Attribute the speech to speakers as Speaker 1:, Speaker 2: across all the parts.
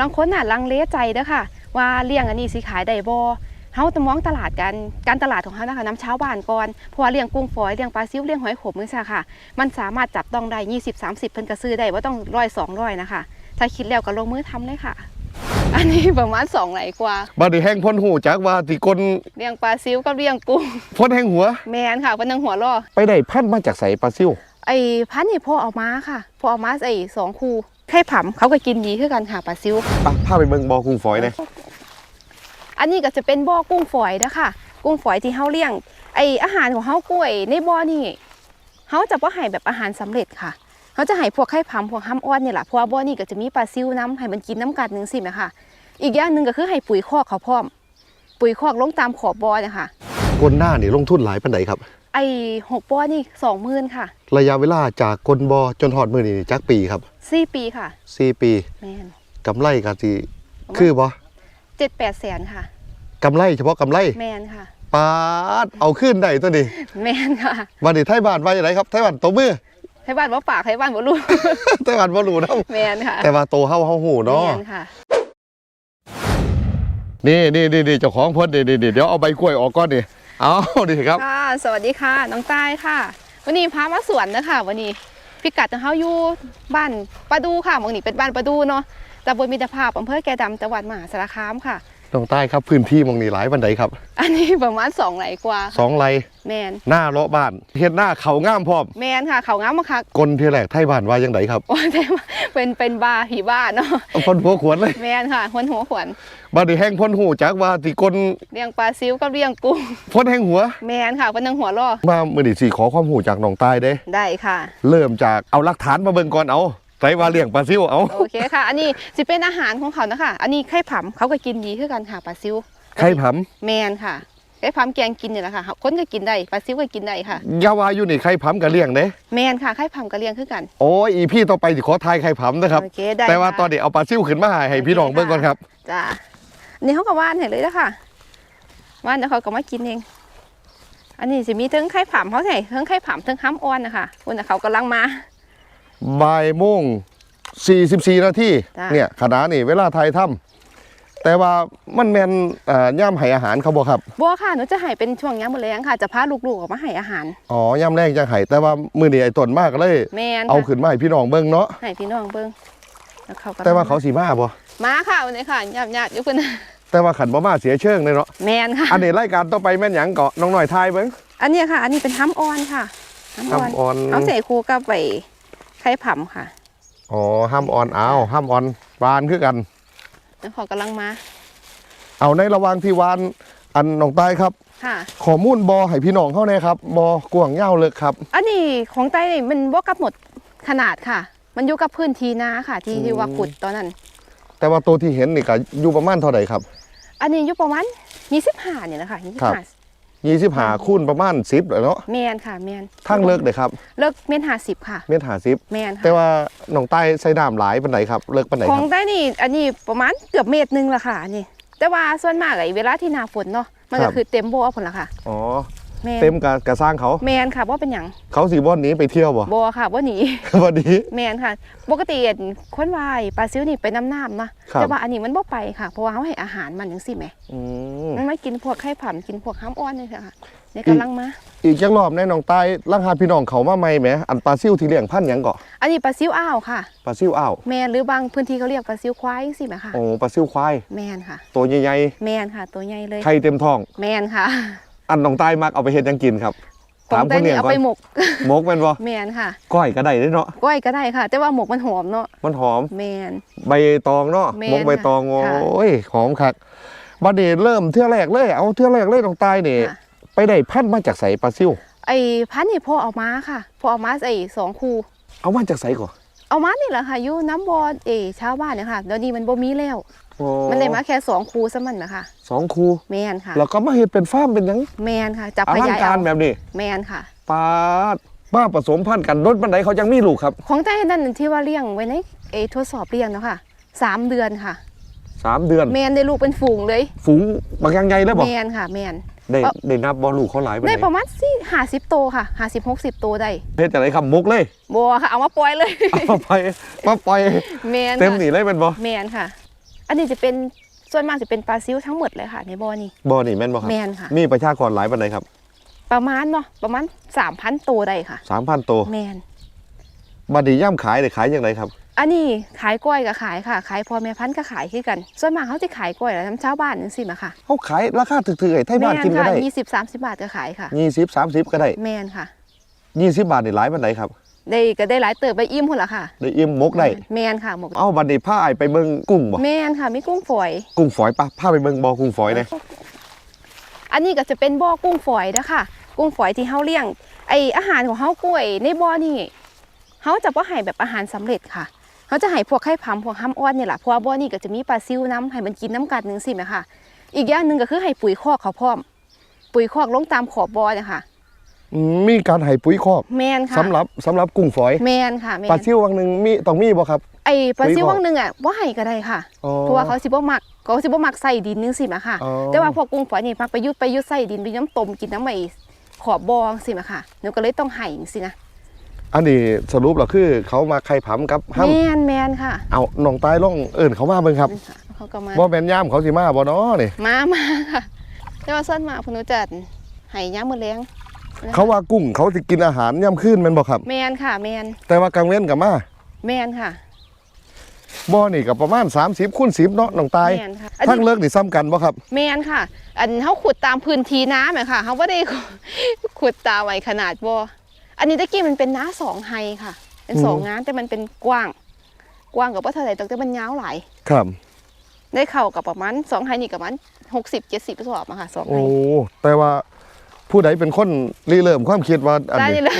Speaker 1: ลังคนน่ะลังเลใจเด้อค่ะ ว่าเลี้ยงอันนี้สิขายได้บ่เฮาต้องมองตลาดกันการตลาดของเฮานะคะน้ำชาวบ้านก่อนเพราะว่าเลี้ยงกุ้งฝอยเลี้ยงปลาซิวเลี้ยงหอยขมจังซี่ค่ะ มันสามารถจับต้องได้20 30 เพิ่นก็ซื้อได้ว่าต้องร้อยสองร้อยนะคะถ้าคิดแล้วก็ลงมือทำเลยค่ะ อันนี้ประมาณสองไหลกว่า
Speaker 2: บัดนี้แห้งพ้นหูจักว่าที่คน
Speaker 1: เลี้ยงปลาซิวกับเลี้ยงกุ้ง
Speaker 2: พ้นแห้งหัว
Speaker 1: แมนค่ะเพิ่นนังหัวล่อ
Speaker 2: ไปได้พันธุ์มาจากใสปลาซิว
Speaker 1: ไอ้พันธุ์นี่พ่อเอามาค่ะพ่อเอามาไอ้สองคู่ ไข่ผํเขาก็กินดีคือกันค่ะปลาซิว
Speaker 2: อะพาไปเบิ่งบ่อกุ้งฝอยหน่อย
Speaker 1: อันนี้ก็จะเป็นบ่อกุ้งฝอยนะคะกุ้งฝอยที่เฮาเลี้ยง ไออาหารของเฮากล้วยในบ่อนี่เฮาจะบ่ให้แบบอาหารสำเร็จค่ะเฮาจะให้พวกไข่ผํพวกห้ำอ้อนนี่แหละเพราะว่าบ่อนี่ก็จะมีปลาซิวน้ำให้มันกินน้ำกันหนึงสิแม่ค่ะ อีกอย่างหนึ่งก็คือให้ปุ๋ยคอกเขาพร้อม ปุ๋ยคอกลงตามขอบบ่อเนี่ยค่ะ
Speaker 2: กนหน้านี่ลงทุนหลายปานใดครับ
Speaker 1: ไอหกบ่อนี่สองหมื่นค่ะ
Speaker 2: ระยะเวลาจากกลบ่อจนหอดมือนี่จักปีครับ
Speaker 1: สี่ปีค่ะ
Speaker 2: 4ปี
Speaker 1: แมน
Speaker 2: กำไรก็สิคือบ่
Speaker 1: เจ็ดแปดแสนค่ะ
Speaker 2: กำไรเฉพาะกำไร
Speaker 1: แมนค่ะ
Speaker 2: ปาดเอาขึ้นได้ตัวนี้
Speaker 1: แมนค่ะ
Speaker 2: บัดนี้ไทยบ้านว่าจังไดครับไทยบ้านตบมือ
Speaker 1: ให้บ้านว่าปากให้บ้านว่าลูก
Speaker 2: ไทยบ้านบ่รู้นำ
Speaker 1: แมนค่ะ
Speaker 2: แต่ว่าโตเฮาเฮาหูเนาะ
Speaker 1: แมนค่ะ
Speaker 2: นี่นี่นี่นี่เจ้าของเพิ่นนี่นี่นี่เดี๋ยวเอาใบกล้วยออกก่อนดิเอาดิครับ
Speaker 1: ค่ะสวัสดีค่ะน้องใต้ค่ะ วันนี้พามาสวนนะคะวันนี้ พิกัดของเขาอยู่บ้านปะดูค่ะหมองนี้เป็นบ้านปะดูเนาะตำบลมิตรภาพอำเภอแก่ดำจังหวัดมหาสารคามค่ะ
Speaker 2: ตรงใต้ครับพื้นที่หมองนี้หลายปานใดครับ
Speaker 1: อันนี้ประมาณสองไหลกว่า
Speaker 2: สองไร่
Speaker 1: แมน
Speaker 2: หน้าเลาะบ้านเฮ็ดหน้าเขางามพร้อม
Speaker 1: แมนค่ะ เขาง้ามมาคัก
Speaker 2: กลที่แรกไทยบ้านว่าจังไดครับ
Speaker 1: โอ้ยแต่ว่าเป็นเป็นบาร์ผีบ้าเนาะ
Speaker 2: เอาพ่นหัวขวนเลย
Speaker 1: แมนค่ะหัวหัวขวน
Speaker 2: บัดนี้แห้งพ่นหูจักว่าที่กล
Speaker 1: เลี้ยงปลาซิวกับเลี้ยงกุ้ง
Speaker 2: พ่นแห้งหัว
Speaker 1: แมนค่ะเป็นนังหัวล่อ
Speaker 2: มามื้อนี้สิขอความหูจากน้องใต้เด้
Speaker 1: ได้ค่ะ
Speaker 2: เริ่มจากเอาหลักฐานมาเบิ่งก่อนเอา ใส่ว่าเลี้ยงปลาซิวเอา
Speaker 1: โอเคค่ะ อันนี้จะเป็นอาหารของเขานะคะ อันนี้ไข่ผํเขาก็กินดีคือกันค่ะปลาซิว
Speaker 2: ไข่ผํ
Speaker 1: แมนค่ะไข่ผํแกงกินเนี่ยแหละค่ะคนก็กินได้ปลาซิวก็กินได้ค่ะ
Speaker 2: อยาวาอยู่นี่ไข่ผํก็เลี้ยงเด้
Speaker 1: แมนค่ะไข่ผํก็เลี้ยงคือกัน
Speaker 2: โอ้ยอีพี่ต่อไปสิขอทายไข่ผํนะครับ
Speaker 1: โอเคได้
Speaker 2: แต่ว่า
Speaker 1: ค่ะ
Speaker 2: ตอนนี้เอาปลาซิวขึ้นมาให้ให้พี่น้องเบิ่งก่อนครับ
Speaker 1: จ้าอันนี่เขาก็ว่านเห็นเลยนะคะว่านแล้วเขาก็มากินเองอันนี้จะมีทั้งไข่ผํเขาใส่ทั้งไข่ผํทั้งห้ำอ่อนนะคะคุณน่ะเขากำลังมา
Speaker 2: บ่ายโมง44 นาที
Speaker 1: จ้ะ
Speaker 2: เนี่ยขณะนี่เวลาไทยถ้ำแต่ว่ามันแมนเอ่อย่ำให้อาหารเขาบ่ครับ
Speaker 1: บัวค่ะหนูจะให้เป็นช่วงย้ำมะแรงค่ะ จะพาลูกๆออกมาให้อาหาร
Speaker 2: อ๋อย่ำแรกจังไห้แต่ว่ามือนี่ไอ้ต้นมากก็เลย
Speaker 1: แมน
Speaker 2: เอา
Speaker 1: ค่ะ
Speaker 2: ขึ้นมาให้พี่น้องเบิ่งเนาะ
Speaker 1: ให้พี่น้องเบิ้งแล้วเขาก็
Speaker 2: แต่ว่าเขาสีมาบ่
Speaker 1: มาค่ะวันนี้ค่ะหยาบหยาบยุคุณ
Speaker 2: แต่ว่าขันบ่มาเสียเชิงเลยเนาะ
Speaker 1: แมนค่ะ
Speaker 2: อันนี้รายการต่อไปแม่นหยังเกาะน้องหน่อยทายเบิ่ง
Speaker 1: อันเนี้ยค่ะ อันนี้เป็นห้ำอ่อนค่ะห้ำอ่อน
Speaker 2: ห้ำอ่อน
Speaker 1: เอาใส่คู่กับไป ไข่ผํค่ะ
Speaker 2: อ๋อห้ามออนอ้าวห้ามออนวานคือกัน
Speaker 1: แล้วเขากำลังมา
Speaker 2: เอาในระหว่างที่วานอันน้องใต้ครับ
Speaker 1: ค่ะ
Speaker 2: ข้อมูลบ่ให้พี่น้องเข้าแน่ครับบ่กว้างยาวเลยครับ
Speaker 1: อันนี้ของไต้นี่มันบ่กับหมดขนาดค่ะ มันอยู่กับพื้นที่นาค่ะ ที่
Speaker 2: อืม
Speaker 1: ที่ว่าขุดตอนนั้น
Speaker 2: แต่ว่าตัวที่เห็นนี่ก็อยู่ประมาณเท่าใดครับ
Speaker 1: อันนี้อยู่ประมาณ25เนี่ยนะคะ
Speaker 2: ครับ
Speaker 1: 25
Speaker 2: 25คูณประมาณ10เลยเนาะ
Speaker 1: แมนค่ะแมน
Speaker 2: ทั้งเลิกเลยครับ
Speaker 1: เลิกเมน50ค่ะ
Speaker 2: เมตร50
Speaker 1: แมนค่ะ
Speaker 2: แต่ว่าน้องใต้ใส่น้ำหลายปานไหนครับเลิกปานไหน
Speaker 1: ข
Speaker 2: ค
Speaker 1: อง
Speaker 2: รับ
Speaker 1: ไต้นี่อันนี้ประมาณเกือบเมตรหนึงละค่ะอันนี้แต่ว่าส่วนมากไอ้เวลาที่หนาฝนเนาะมัน
Speaker 2: ครั
Speaker 1: ก็
Speaker 2: บ
Speaker 1: คือเต็มโบเอาผลละค่ะ
Speaker 2: อ๋อ
Speaker 1: แมน
Speaker 2: เต็มกะกะสร้างเขา
Speaker 1: แมนค่ะว่าเป็นหยัง
Speaker 2: เขาสีบ่อนหนี้ไปเที่ยวบ่
Speaker 1: โบค่ะว่าหนี
Speaker 2: วันนี้
Speaker 1: แมนค่ะ ปกติเห็นคนวายปลาซิวนี่ไปน้ำน้ำนะครับ แต่ว่าอันนี้มันบ่ไปค่ะ เพราะว่าเขาให้อาหารมันจังสิแหม
Speaker 2: อืม
Speaker 1: มันไม่กินพวกไข่ผํกินพวกห้ำอ้อนนี่ค่ะใน
Speaker 2: อืม
Speaker 1: กำลังมา
Speaker 2: อีกจักรอบแน่น้องใต้ลังหาพี่น้องเขามาใหม่แหมอันปลาซิ่วที่เลี้ยงพันธุ์หยังเกาะ
Speaker 1: อันนี้ปลาซิวอ้าวค่ะ
Speaker 2: ปลาซิ่วอ้าว
Speaker 1: แมนหรือบางพื้นที่เขาเรียกปลาซิวควายจังสิแหมค่ะ
Speaker 2: โอ้ปลาซิ่วควาย
Speaker 1: แมนค่ะ
Speaker 2: ตัวใหญ่
Speaker 1: แมนค่ะตัวใหญ่เลย
Speaker 2: ๆไข่เต็มท้อง
Speaker 1: แมนค่ะ
Speaker 2: อันน้องใต้มักเอาไปเฮ็ดหยังกินครับ
Speaker 1: ขอ
Speaker 2: ถาม
Speaker 1: ง
Speaker 2: ค
Speaker 1: แต่
Speaker 2: นเลี้
Speaker 1: นี่
Speaker 2: ยง
Speaker 1: เอา
Speaker 2: ก่อ
Speaker 1: ไป
Speaker 2: น
Speaker 1: หมก
Speaker 2: หมกแม่นบ่
Speaker 1: แมนค่ะ
Speaker 2: ก้อยก็ได้เด้เนาะ
Speaker 1: ก้อยก็ได้ค่ะ แต่ว่าหมกมันหอมเนาะ
Speaker 2: มันหอม
Speaker 1: แมน
Speaker 2: ใบตองเนาะ
Speaker 1: แม่น
Speaker 2: หมกใบตอง
Speaker 1: ค่ะ
Speaker 2: โอ้ยหอมคักบัดนี้เริ่มเทื่อแรกเลยเอาเทื่อแรกเลยน้องใต้นี่
Speaker 1: ค่ะ
Speaker 2: ไปได้พันธุ์มาจากไสปลาซิ่ว
Speaker 1: ไอ้พันธุ์นี่พ่อเอามาค่ะพ่อเอามาไอ้สองคู่
Speaker 2: เอามาจากไสก่อน
Speaker 1: เอามานี่แหละค่ะอยู่น้ำบอเอชาวบ้านเนี่ยค่ะเดี๋ยวนี้มันบ่มีแล้ว
Speaker 2: โอ้
Speaker 1: มันเลยมาแค่สองคู่ซะมันนะคะ
Speaker 2: สองคู
Speaker 1: แมนค่ะ
Speaker 2: แล้วก็มาเฮ็ดเป็นฟาร์มเป็นหยัง
Speaker 1: แมนค่ะจับ
Speaker 2: อ
Speaker 1: ข
Speaker 2: ลัง
Speaker 1: ยาย
Speaker 2: การ
Speaker 1: เอา
Speaker 2: แบบนี้
Speaker 1: แมนค่ะ
Speaker 2: ปาดบ้าผสมพันธุ์กันรถบันไดเขายังมีลูกครับ
Speaker 1: ของแต่นั่นที่ว่าเลี้ยงไว้ในเอทดสอบเลี้ยงเนาะค่ะสามเดือนค่ะ
Speaker 2: สามเดือน
Speaker 1: แมนได้ลูกเป็นฝูงเลย
Speaker 2: ฝูงบางยังไงเลยบอก
Speaker 1: แมนค่ะ แมน
Speaker 2: ได้
Speaker 1: เอ้า
Speaker 2: ได้นับบอลลูกเขาหลายไปไห
Speaker 1: ได้
Speaker 2: น
Speaker 1: ประมาณสี่ห้าสิบโตวค่ะห้าสิบหกสิบโตวได้
Speaker 2: เพชรอะไรครับมุกเลย
Speaker 1: บัวค่ะ เอามาปล่อยเลย
Speaker 2: เอาไปมาปล่อย
Speaker 1: แมน
Speaker 2: เต็ม
Speaker 1: ค่ะ
Speaker 2: หนีเลยเป็นบอ
Speaker 1: แมนค่ะ อันนี้จะเป็นส่วนมากจะเป็นปลาซิวทั้งหมดเลยค่ะในบ่อนี้
Speaker 2: บ่อนี่แม่นบ่ครับ
Speaker 1: แมนค่ะ
Speaker 2: มีประชากรหลายปานใดครับ
Speaker 1: ประมาณเนาะประมาณ3,000ตัวได้ค่ะ
Speaker 2: 3,000ตัว
Speaker 1: แมน
Speaker 2: บัดนี้ย่ำขายได้ขายจังไดครับ
Speaker 1: อันนี้ขายกล้วยก็ขายค่ะ ขายพอแม่พันธุ์ก็ขายคือกัน ส่วนมากเขาจะขายกล้วยแล้วน้ำเช้าวบ้านจังซี่มาค่ะ
Speaker 2: เฮาขายราคาถูกๆไอ้ไทยบ้าน
Speaker 1: แมน
Speaker 2: กินก็
Speaker 1: ค่ะ
Speaker 2: ได้
Speaker 1: ยี่สิบสามสิบบาทก็ขายค่ะ
Speaker 2: 20 30ก็ได้
Speaker 1: แมนค่ะ
Speaker 2: 20บาทนี่หลายปานใดครับ
Speaker 1: ได้ก็ได้หลายเติบไปอิ่มหุ่นละค่ะ
Speaker 2: ได้อิ่มมกได้
Speaker 1: แมนค่ะหมก
Speaker 2: เอ้าบัดนี้พาอ้ายไปเบิ่งกุ้งบ่
Speaker 1: แมนค่ะมีกุ้งฝอย
Speaker 2: กุ้งฝอยปะพาไปเบิ่งบ่อกุ้งฝอยเด้
Speaker 1: อันนี้ก็จะเป็นบ่อกุ้งฝอยนะคะกุ้งฝอยที่เฮาเลี้ยง ไออาหารของเฮากล้วยในบ่อนี่เฮาจะบ่ให้แบบอาหารสำเร็จค่ะเขาจะให้พวกไข่พำพวกห้ำอ้อนนี่แหละเพราะว่าบ่อนี่ก็จะมีปลาซิวน้ำให้มันกินน้ำกัดหนึงสิแม่ค่ะ อีกอย่างหนึ่งก็คือให้ปุ๋ยคอกเขาพร้อม ปุ๋ยคอกลงตามขอบบ่อเนี่ยค่ะ
Speaker 2: อื มมีการให้ปุ๋ยคอก
Speaker 1: แมนค่ะ
Speaker 2: สำหรับสำหรับกุ้งฝอย
Speaker 1: แมนค่ะแม
Speaker 2: ปลานซิววังหนึงมีต้องมีบ่ครับ
Speaker 1: ไอปลาซิว
Speaker 2: ปุ๋ยคอก
Speaker 1: วังหนึ่งอะบ่ให้ก็ได้ค่ะ
Speaker 2: อ๋อ
Speaker 1: เพราะว่าเขาสิบ่มักเขาสิบ่มักใส่ดินนึงสิแม่ค่ะ
Speaker 2: อ๋อ
Speaker 1: แต่ว่าพวกกุ้งฝอยนี่มักไปยุดไปยุดใส่ดินไปน้ำต้มกินน้ำไอ้ขอบบองสิแม่ค่ะหนูก็เลยต้องให้จังซี่นะ
Speaker 2: อันนี้สรุปแล้วคือเขามาไข่ผํกับห้ํ
Speaker 1: แมนแมนค่ะ
Speaker 2: เอาน้องตายลองเอิ้นเขามาเบิ่งครับ
Speaker 1: นี่ค่ะเขาก็มา
Speaker 2: บ่แม่นย่ามเขาสิมาบ่เนาะนี่
Speaker 1: มามาค่ะแต่ว่าส่วนมากเพนหนูจะให้ยามมื้อแลงนะคะ
Speaker 2: เขาว่ากุ้งเขาสิกินอาหารย่ำคืนแม่นบ่ครับ
Speaker 1: แมนค่ะ แมน
Speaker 2: แต่ว่ากลางเว้นก็มา
Speaker 1: แมนค่ะ
Speaker 2: บ่นี่ก็ประมาณ 30คูณ10เนาะน้องตาย
Speaker 1: แมนค่ะอัน
Speaker 2: ทั้ง
Speaker 1: นี้
Speaker 2: เลิกนี่ซ้ำกันบ่ครับ
Speaker 1: แมนค่ะ อันเขาขุดตามพื้นที่น้ำอะค่ะเขาไม่ได้ ขุดตามไว้ขนาดบ่อันนี้ตะกี้มันเป็นน้าสองไฮค่ะ เป็นสอง
Speaker 2: อืม
Speaker 1: งานแต่มันเป็นกว้าง กว้างกับว่าเท่าไหร่แต่มันยาวหลาย
Speaker 2: ครับ
Speaker 1: ได้เข่ากับประมาณสองไฮนี่กับประมาณหกสิบเจ็ดสิบสอบอะค่ะสองไฮ
Speaker 2: โอ้แต่ว่า ผู้ใดเป็นคนริเริ่มความคิดว่าอัน
Speaker 1: ได้
Speaker 2: นี้
Speaker 1: เลย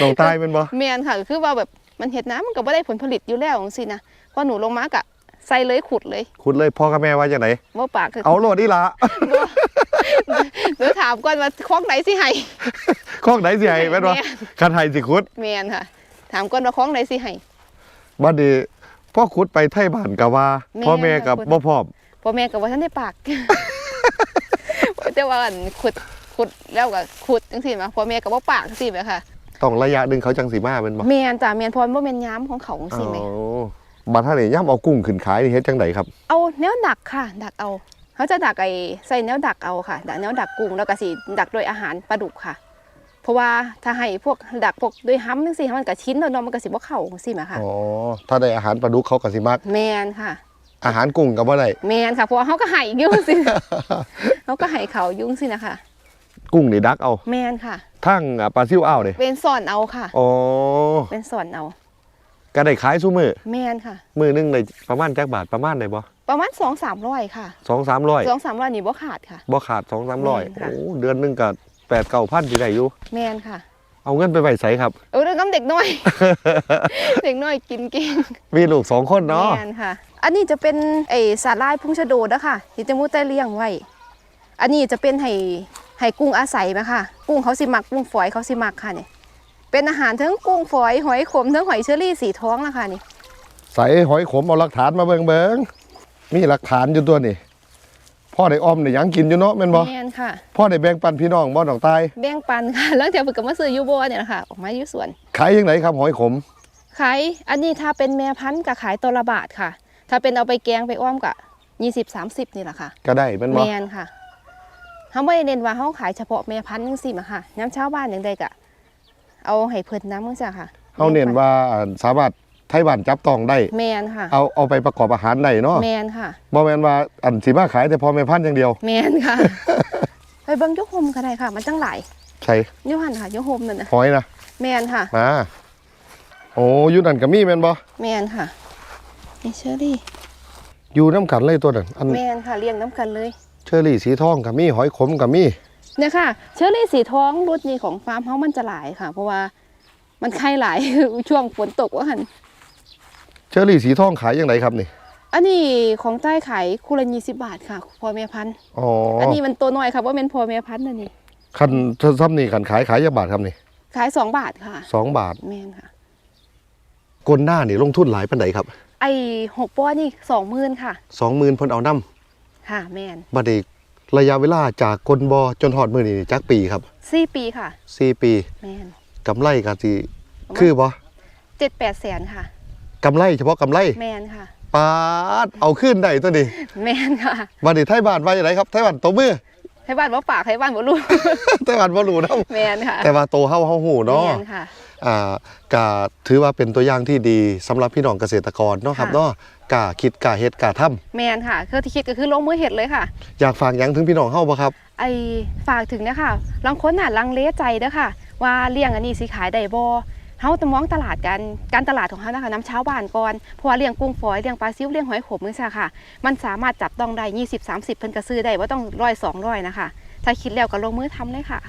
Speaker 2: น้องตายเป็นบ่
Speaker 1: แมนค่ะคือว่าแบบมันเห็ดน้ำมันก็ไม่ได้ผลผลิตอยู่แล้วสินะพอหนูลงมากะใส่เลยขุดเลย
Speaker 2: คุณเลยพ่อกับแม่ว่าจังได
Speaker 1: ว่าปากคือ
Speaker 2: เอาโลดนี่ล่ะ
Speaker 1: หนูถามก่อนว่าคล้องไหนสิให้
Speaker 2: ข้องไหนสิให้แม่นบ่
Speaker 1: แม่
Speaker 2: คันให้สิขุด
Speaker 1: แมนค่ะ ถามก่อนว่าคล้องไหนสิให้
Speaker 2: บัดนี้พ่อขุดไปไทบ้านก็ว่า
Speaker 1: แม่
Speaker 2: พ่อแม่กับ
Speaker 1: ครับ
Speaker 2: บ่พร้อม
Speaker 1: พ่อแม่กับว่าท่านได้ปาก แต่ว่าอันขุด ขุดแล้วก็ขุดจังซี่มาพ่อแม่กับว่าปากจังซี่ไหมค่ะ
Speaker 2: ต้องระยะหนึงเขาจังสิมาแม่นบ่
Speaker 1: แมนจ้ะแมนพรว่าแมนย้ำของเขาจังซี่ไหม
Speaker 2: อ๋อบัดท่านี่ย่ำเอากุ้งขึ้นขายนี่เฮ็ดจังไดครับ
Speaker 1: เอาแนวดักค่ะ ดักเอา เขาจะดักไอ้ใส่แนวดักเอาค่ะดักแนวดักกุ้งแล้วก็สิดักโดยอาหารปลาดุกค่ะ เพราะว่าถ้าให้พวกดักพวกด้วยห้ำจังซี่มันก็ชิ้นแล้วเนาะมันก็สิบ่เข้าจังซี่ไหมค่ะ
Speaker 2: อ๋อ ถ้าได้อาหารปลาดุกเขาก็สิมัก
Speaker 1: แมนค่ะ
Speaker 2: อาหารกุ้งก็บ่ได้
Speaker 1: แมนค่ะเพราะว่าเขาก็ให้ยุ่งสิเขาก็ให้เขายุ่งสินะคะ
Speaker 2: กุ้งนี่ดักเอา
Speaker 1: แมนค่ะ
Speaker 2: ทั้งอะปลาซิวอ้าวนี่
Speaker 1: เป็นสอนเอาค่ะ
Speaker 2: อ๋อ
Speaker 1: เป็นสอนเอา
Speaker 2: ก็ได้ขายซุมื้อ
Speaker 1: แมนค่ะ
Speaker 2: มื้อหนึงได้ประมาณจักบาทประมาณได้บ่
Speaker 1: ประมาณสองสามร้อยค่ะ
Speaker 2: 2-300
Speaker 1: สองสามร้อยนี่บ่ขาดค่ะ
Speaker 2: บ่ขาด2-300
Speaker 1: แม่นค่ะ
Speaker 2: โอ้เดือนหนึงก็8-9,000สิได้อยู่
Speaker 1: แมนค่ะ
Speaker 2: เอาเงินไปไว้ไสครับ
Speaker 1: เออเรื่องน้ำเด็กน้อย เด็กน้อยกินเก่ง
Speaker 2: มีลูกสองคนเนาะ
Speaker 1: แมนค่ะ อันนี้จะเป็นไอสาลายพุ่งชะโดดนะคะที่จะมูแต่เลี้ยงไว้ อันนี้จะเป็นไห้ ไห้กุ้งอาศัยไหมค่ะ กุ้งเขาสิมักกุ้งฝอยเขาสิมักค่ะเนี่ยเป็นอาหารทั้งกุ้งฝอยหอยขมทั้งหอยเชอรี่สีท้องนะคะนี่
Speaker 2: ใส่หอยขมเอาหลักฐานมาเบิ่งเบิ่งมีหลักฐานอยู่ตัวนี่พ่อได้ออมได้หยังกินอยู่เนาะแม่นบ่
Speaker 1: แมนค่ะ
Speaker 2: พ่อได้แบ่งปันพี่น้องบ่น้องตาย
Speaker 1: แบ่งปันค่ะแล้วเดี๋ยวเพิ่นก็มาซื้ออยูโบเนี่ยแหละค่ะออกมาอยู่สวน
Speaker 2: ขายยังไงครับหอยขม
Speaker 1: ขายอันนี้ถ้าเป็นแม่พันธุ์ก็ขายตัวละบาทค่ะ ถ้าเป็นเอาไปแกงไปอ้อมก็ยี่สิบสามสิบนี่แหละค่ะ
Speaker 2: ก็ได้แม่น
Speaker 1: แม
Speaker 2: บ่
Speaker 1: นค่ะ เขาไม่ได้เน้นว่าเขาขายเฉพาะแม่พันธุ์จังซี่มาค่ะน้ำเช้าวบ้านอย่างใดก็เอาให้เพิ่นน้ำมั้งจ้ะค่ะ
Speaker 2: เฮาเน้นว่าอ่าสามารถไทบ้านจับต้องได้
Speaker 1: แมนค่ะ
Speaker 2: เอาเอาไปประกอบอาหารได้เนาะ
Speaker 1: แมนค่ะ
Speaker 2: บ่แม่นว่าอันสิมาขายแต่พอแม่พันธุ์อย่างเดียว
Speaker 1: แมนค่ะไปเบิ่งยุคมก็ได้ค่ะ มันจังหลาย
Speaker 2: ใช่
Speaker 1: ยุหันค่ะยุคมนั่นนะ
Speaker 2: หอยนะ
Speaker 1: แมนค่ะ
Speaker 2: มาโอ้อยู่นั่นก็มีแม่นบ่
Speaker 1: แมนค่ะนี่เชอรี่
Speaker 2: อยู่น้ำกันเลยตัวนั้นอัน
Speaker 1: แมนค่ะเลี้ยงน้ำกันเลย
Speaker 2: เชอรี่สีทองก็มีหอยขมก็มี
Speaker 1: เนี่ยค่ะ เชอรี่สีทองรุ่นนี้ของฟาร์มเฮามันจะหลายค่ะ เพราะว่ามันไข่หลายช่วงฝนตกว่าหัน
Speaker 2: เชอรี่สีทองขายยังไงครับนี่
Speaker 1: อันนี้ของใต้ขายคู่ละยี่สิบบาทค่ะพอแม่พันธุ์
Speaker 2: อ๋อ
Speaker 1: อันนี้มันตัวน้อยค่ะว่าเป็นพอแม่พันธุ์นั่นนี่
Speaker 2: คันซ้ำนี่คันขายขายยาบาทครับนี่
Speaker 1: ขายสองบาทค่ะ
Speaker 2: สองบาท
Speaker 1: แม่นค่ะ
Speaker 2: กลหน้านี่ลงทุนหลายปันไดครับ
Speaker 1: ไอหกป้อนี่สองหมื่นค่ะ
Speaker 2: สองหมื่นเพิ่นเอาน้
Speaker 1: ค่ะแม่นำ
Speaker 2: บัดนี้ระยะเวลาจากกลบอจนหอดมือนี่จักปีครับ
Speaker 1: สี่ปีค่ะ
Speaker 2: สี่ปี
Speaker 1: แม่น
Speaker 2: กำไรก็สิคือบ่
Speaker 1: เจ็ดแปดแสนค่ะ
Speaker 2: กำไรเฉพาะกำไร
Speaker 1: แม่นค่ะ
Speaker 2: ปาดเอาขึ้นได้ตัวนี้
Speaker 1: แม่นค่ะ
Speaker 2: บัดนี้ไทยบ้านว่าอย่างไรครับไทยบ้านตบมือ
Speaker 1: ให้บ้านบ่ปากให้บ้านบ่รู้
Speaker 2: ไทยบ้านบ่รู้นำ
Speaker 1: แม่นค่ะ
Speaker 2: แต่ว่าโตเฮาเฮาหูเนาะ
Speaker 1: แม่นค่ะ
Speaker 2: อ่าก็ถือว่าเป็นตัวอย่างที่ดีสำหรับพี่น้องเกษตรกรเนาะครับ
Speaker 1: ค่ะ
Speaker 2: เนาะกล้าคิดกล้าเฮ็ดกล้าทำ
Speaker 1: แม่นค่ะคือที่คิดก็คือลงมือเฮ็ดเลยค่ะ
Speaker 2: อยากฝากหยังถึงพี่น้องเฮาบ่ครับ
Speaker 1: ไอฝากถึงนะคะลางคนน่ะลังเลใจเด้อค่ะ ว่าเลี้ยงอันนี้สิขายได้บ่ เฮาต้องมองตลาดกันการตลาดของเฮานะคะน้ำเช้าวบ้านก่อนเพราะว่าเลี้ยงกุ้งฝอยเลี้ยงปลาซิวเลี้ยงหอยขมจังซี่ค่ะ มันสามารถจับต้องได้20 30เพิ่นก็ซื้อได้บ่ต้องร้อยสองร้อยนะคะ ถ้าคิดแล้วก็ลงมือทำเลยค่ะ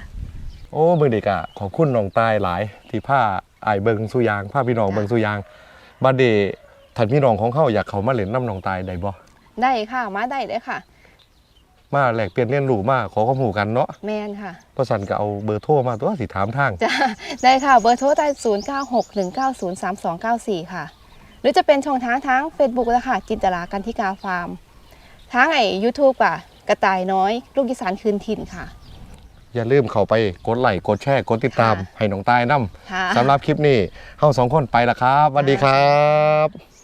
Speaker 3: โอ้เบิ่งดีกะขอบคุณน้องตายหลาย ที่ผ้าอายเบิงสุยางผ้าพี่น้อง
Speaker 1: จ้ะ
Speaker 3: เบิงสุยางบัดเดท่านพี่น้องของเขาอยากเขามาเล่นน้ำน้องตายได้บ่
Speaker 1: ได้ค่ะมาได้เลยค่ะ
Speaker 3: มาแลกเปลี่ยนเรียนรู้มาขอความรู้กันเนาะ
Speaker 1: แมนค่ะ
Speaker 3: เพราะสันก็เอาเบอร์โทรมาตัวสิถามทาง
Speaker 1: จะได้ค่ะเบอร์โทรได้0 9 6 1 9 0 3 2 9 4ค่ะ หรือจะเป็นช่องทางทั้ง Facebook แล้วค่ะจินตลากันทิกาฟาร์มทั้งไอ้ YouTube อะกระต่ายน้อย ลูกอีสานคืนถิ่นค่ะ
Speaker 3: อย่าลืมเข้าไปกดไลค์กดแชร์กดติดตาม
Speaker 1: ค่ะ
Speaker 3: ให้น้องตายนํ
Speaker 1: ค่ะ
Speaker 3: สำหรับคลิปนี้เฮาสองคนไปละครับสวัสดีครับ